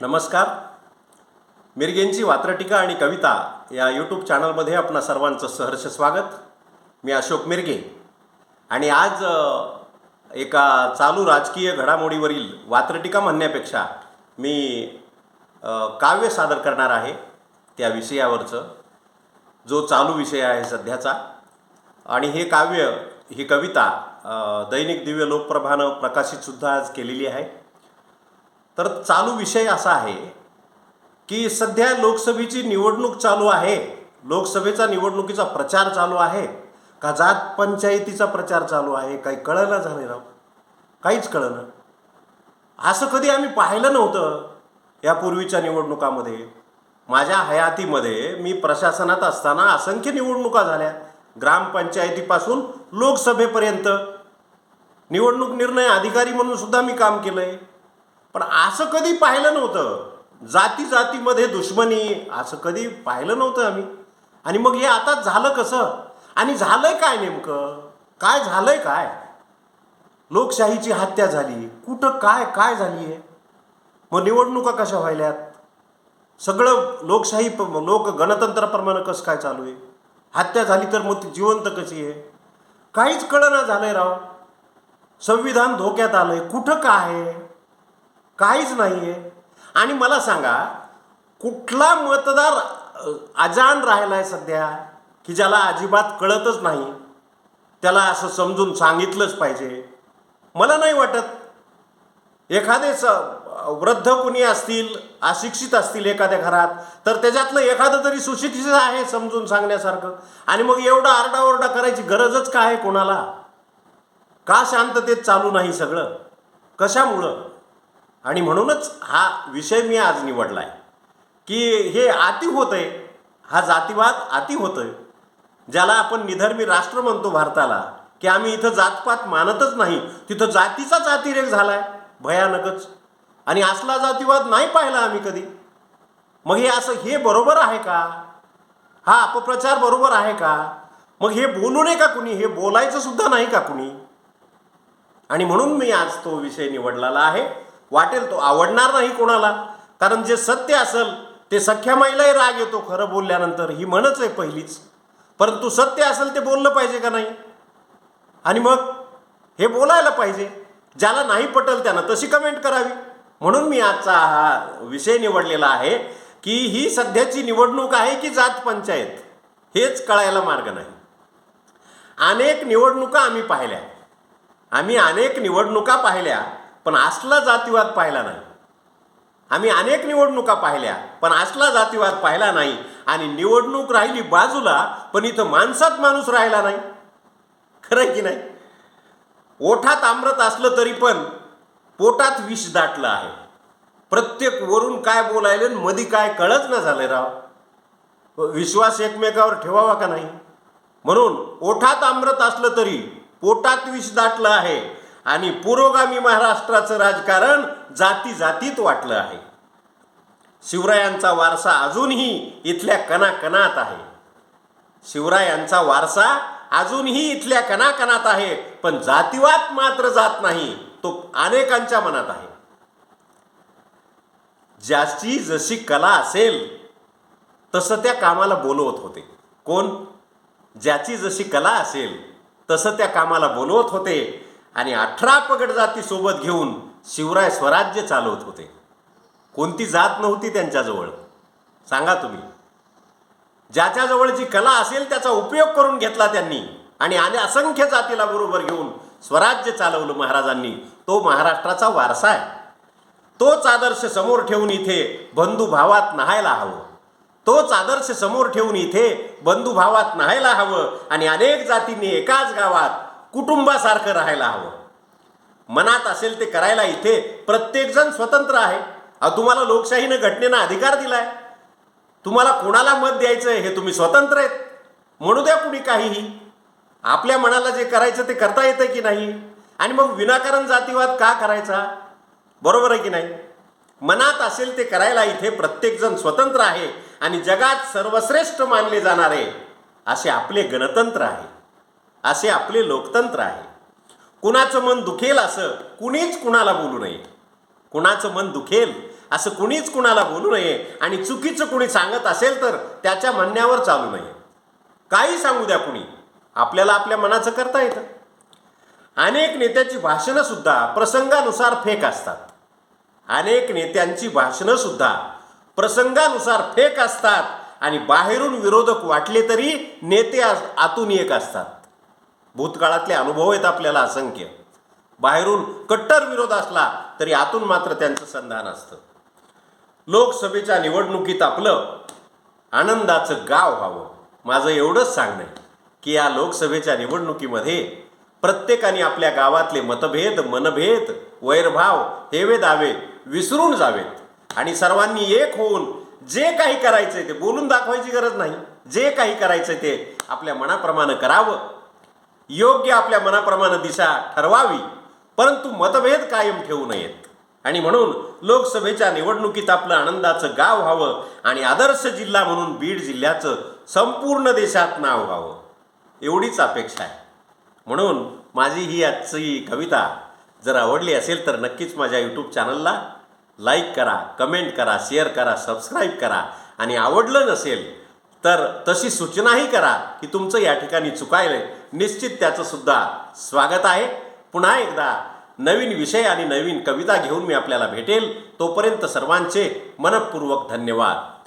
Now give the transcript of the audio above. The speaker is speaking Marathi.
नमस्कार. मिरगेंची वात्रटिका आणि कविता या यूट्यूब चॅनलमध्ये आपणा सर्वांचं सहर्ष स्वागत. मी अशोक मिरगे. आणि आज एका चालू राजकीय घडामोडीवरील वात्रटिका म्हणण्यापेक्षा मी काव्य सादर करणार आहे त्या विषयावरचं जो चालू विषय आहे सध्याचा. आणि हे काव्य ही कविता दैनिक दिव्य लोकप्रभानं प्रकाशितसुद्धा आज केलेली आहे. तर चालू विषय असा आहे की सध्या लोकसभेची निवडणूक चालू आहे. लोकसभेचा निवडणुकीचा प्रचार चालू आहे. का जात पंचायतीचा प्रचार चालू आहे? काही कळलं झालं राव काहीच कळलं असं कधी आम्ही पाहिलं नव्हतं यापूर्वीच्या निवडणुकामध्ये. माझ्या हयातीमध्ये मी प्रशासनात असताना असंख्य निवडणुका झाल्या. ग्रामपंचायतीपासून लोकसभेपर्यंत. निवडणूक निर्णय अधिकारी म्हणून सुद्धा मी काम केलं आहे पण असं कधी पाहिलं नव्हतं. जाती जातीमध्ये दुश्मनी असं कधी पाहिलं नव्हतं आम्ही. आणि मग हे आता झालं कसं? आणि झालंय काय नेमकं? काय झालंय काय? लोकशाहीची हत्या झाली. कुठं काय काय झाली आहे मग निवडणुका कशा व्हायल्यात? सगळं लोकशाही प- लोक गणतंत्राप्रमाणे कसं काय चालू आहे? हत्या झाली तर मग ती जिवंत कशी आहे? काहीच कळना झालंय राव. संविधान धोक्यात आलंय. कुठं काय आहे? काहीच नाही आहे आणि मला सांगा कुठला मतदार अजाण राहिला आहे सध्या की ज्याला अजिबात कळतच नाही? त्याला असं समजून सांगितलंच पाहिजे. मला नाही वाटत. एखादे स वृद्ध कुणी असतील अशिक्षित असतील एखाद्या घरात तर त्याच्यातलं एखादं तरी सुशिक्षित आहे समजून सांगण्यासारखं. आणि मग एवढा आरडाओरडा करायची गरजच काय आहे कोणाला? का शांततेत चालू नाही सगळं? कशामुळं? आणि म्हणूनच हा विषय मी आज निवडला आहे की हे अति होत आहे हा जातीवाद अति होतोय ज्याला आपण निधर्मी राष्ट्र म्हणतो भारताला की आम्ही इथं जातपात मानतच नाही तिथं जातीचाच अतिरेक आहे भयानकच. आणि असला जातीवाद नाही पाहिला आम्ही कधी. मग हे असं हे बरोबर आहे का? हा अपप्रचार बरोबर आहे का? मग हे बोलू नये का कुणी? हे बोलायचं सुद्धा नाही का कुणी? आणि म्हणून मी आज तो विषय निवडलेला आहे. वाटेल तो आवडणार नाही कोणाला. कारण जे सत्य असेल ते सख्या माईलाही राग येतो खरं बोलल्यानंतर. ही म्हणच आहे पहिलीच. परंतु सत्य असेल ते बोललं पाहिजे का नाही? आणि मग हे बोलायला पाहिजे. ज्याला नाही पटल त्यानं तशी कमेंट करावी. म्हणून मी आजचा हा विषय निवडलेला आहे की ही सध्याची निवडणूक आहे की जात पंचायत? हेच कळायला मार्ग नाही. अनेक निवडणुका आम्ही पाहिल्या. आम्ही अनेक निवडणुका पाहिल्या. पण असला जातीवाद पाहिला नाही. आम्ही अनेक निवडणुका पाहिल्या पण असला जातीवाद पाहिला नाही आणि निवडणूक राहिली बाजूला पण इथं माणसात माणूस राहिला नाही. खरं आहे की नाही? ओठात आमरत असलं तरी पण पोटात विष दाटलं आहे. प्रत्येक वरून काय बोलायले आणि मधी काय कळच ना झालंय राव. विश्वास एकमेकावर ठेवावा का नाही? म्हणून ओठात आमरत असलं तरी पोटात विष दाटलं आहे आणि पुरोगामी महाराष्ट्राचं राजकारण जाती जातीत वाटलं आहे. शिवरायांचा वारसा अजूनही इथल्या कणाकणात आहे. शिवरायांचा वारसा अजूनही इथल्या कणाकणात आहे पण जातीवाद मात्र जात नाही तो अनेकांच्या मनात आहे. ज्याची जशी कला असेल तसं त्या कामाला बोलवत होते. कोण? ज्याची जशी कला असेल तसं त्या कामाला बोलवत होते आणि अठरा पगड जाती सोबत घेऊन शिवराय स्वराज्य चालवत होते. कोणती जात नव्हती त्यांच्याजवळ? सांगा तुम्ही. ज्याच्याजवळ जी कला असेल त्याचा उपयोग करून घेतला त्यांनी. आणि आणि असंख्य जातीला बरोबर घेऊन स्वराज्य चालवलं महाराजांनी. तो महाराष्ट्राचा वारसा आहे. तोच आदर्श समोर ठेवून इथे बंधुभावात न्हायला हवं. तोच आदर्श समोर ठेवून इथे बंधुभावात न्हायला हवं. आणि अनेक जातींनी एकाच गावात कुटुंबासारखं राहायला हवं. मनात असेल ते करायला इथे प्रत्येकजण स्वतंत्र आहे. अहो तुम्हाला लोकशाहीनं घटनेनं अधिकार दिलाय. तुम्हाला कोणाला मत द्यायचं हे तुम्ही स्वतंत्र आहेत. म्हणू द्या कुणी काहीही. आपल्या मनाला जे करायचं ते करता येतं की नाही? आणि मग विनाकारण जातीवाद का करायचा? बरोबर आहे की नाही? मनात असेल ते करायला इथे प्रत्येकजण स्वतंत्र आहे आणि जगात सर्वश्रेष्ठ मानले जाणारे असे आपले गणतंत्र आहे. असे आपले लोकतंत्र आहे. कुणाचं मन दुखेल असं कुणीच कुणाला बोलू नये. कुणाचं मन दुखेल असं कुणीच कुणाला बोलू नये. आणि चुकीचं कुणी सांगत असेल तर त्याच्या म्हणण्यावर चालू नये. काही सांगू द्या कुणी. आपल्याला आपल्या मनाचं करता येतं. अनेक नेत्याची भाषणं सुद्धा प्रसंगानुसार फेक असतात. अनेक नेत्यांची भाषणं सुद्धा प्रसंगानुसार फेक असतात आणि बाहेरून विरोधक वाटले तरी नेते आतून एक असतात. भूतकाळातले अनुभव आहेत आपल्याला असंख्य. बाहेरून कट्टर विरोध असला तरी आतून मात्र त्यांचं संधान असतं. लोकसभेच्या निवडणुकीत आपलं आनंदाचं गाव व्हावं माझं एवढंच सांगणं आहे की या लोकसभेच्या निवडणुकीमध्ये प्रत्येकाने आपल्या गावातले मतभेद मनभेद वैरभाव हेवे दावे विसरून जावेत. आणि सर्वांनी एक होऊन जे काही करायचंय ते बोलून दाखवायची गरज नाही. जे काही करायचंय ते आपल्या मनाप्रमाणे करावं. योग्य आपल्या मनाप्रमाणे दिशा ठरवावी परंतु मतभेद कायम ठेवू नयेत. आणि म्हणून लोकसभेच्या निवडणुकीत आपलं आनंदाचं गाव व्हावं आणि आदर्श जिल्हा म्हणून बीड जिल्ह्याचं संपूर्ण देशात नाव व्हावं एवढीच अपेक्षा आहे. म्हणून माझी ही आजची कविता जर आवडली असेल तर नक्कीच माझ्या यूट्यूब चॅनलला लाईक करा कमेंट करा शेअर करा सबस्क्राईब करा. आणि आवडलं नसेल तर तशी सूचनाही करा की तुमचं या ठिकाणी चुकायलंय. निश्चित त्याचं सुद्धा स्वागत आहे. पुन्हा एकदा नवीन विषय आणि नवीन कविता घेऊन मी आपल्याला भेटेल. तोपर्यंत सर्वांचे मनपूर्वक धन्यवाद.